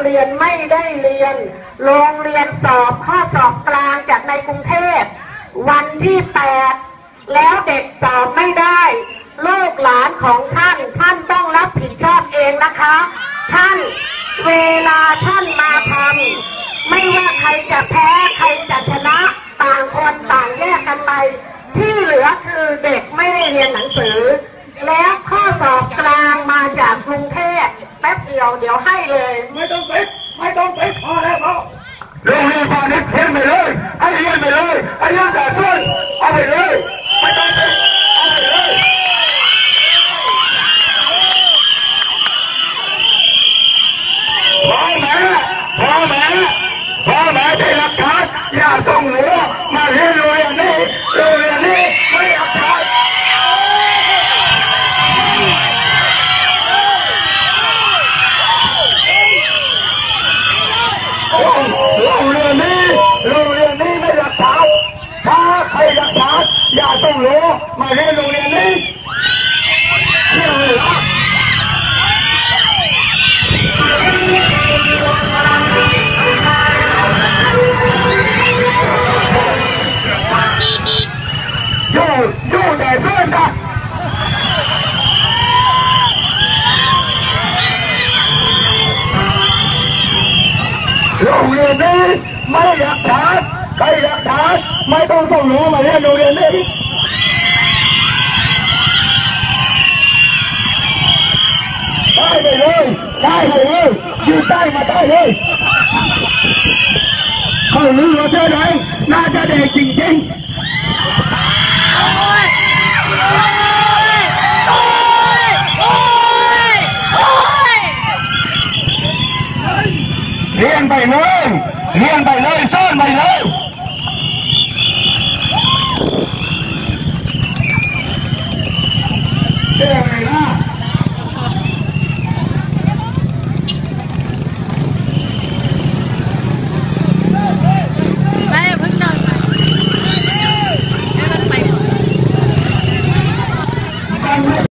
เรียนไม่ได้เรียน โรงเรียนสอบข้อสอบกลางจากในกรุงเทพ วันที่ 8 แล้วเด็กสอบไม่ได้ ลูกหลานของท่านท่านต้องรับผิดชอบเองนะคะ ท่านเวลาท่านมาทำไม่ว่าใครจะแพ้ใครจะชนะต่างคนต่างแยกกันไป ที่เหลือคือเด็กไม่ได้เรียนหนังสือ แล้วข้อสอบ ดียวเดี๋ยวให้เลย ไม่ต้องติดไม่ต้องติดพอแล้วพอโรงเรียนพาณิชย์เรียนไปเลยให้เรียนไปเลยให้เรียนแต่ส่วนเอาไปเลยไม่ต้องไปเอาไปเลยพ่อแม่พ่อแม่พ่อแม่ที่รักชาติอย่า อย่าส่งหัวมาเรียนโรงเรียนนี้เที่ยวเลยนะอยู่อยู่แต่เพื่อนนะโรงเรียนนี้ไม่อยากชาร์จใครอยากชาร์จไม่ต้องส่งหนูมาเรียนโรงเรียนนี้ น่าจะเด็กจริงๆ เรียนไปเลยเรียนไปเลยซ่อนไปเลยเ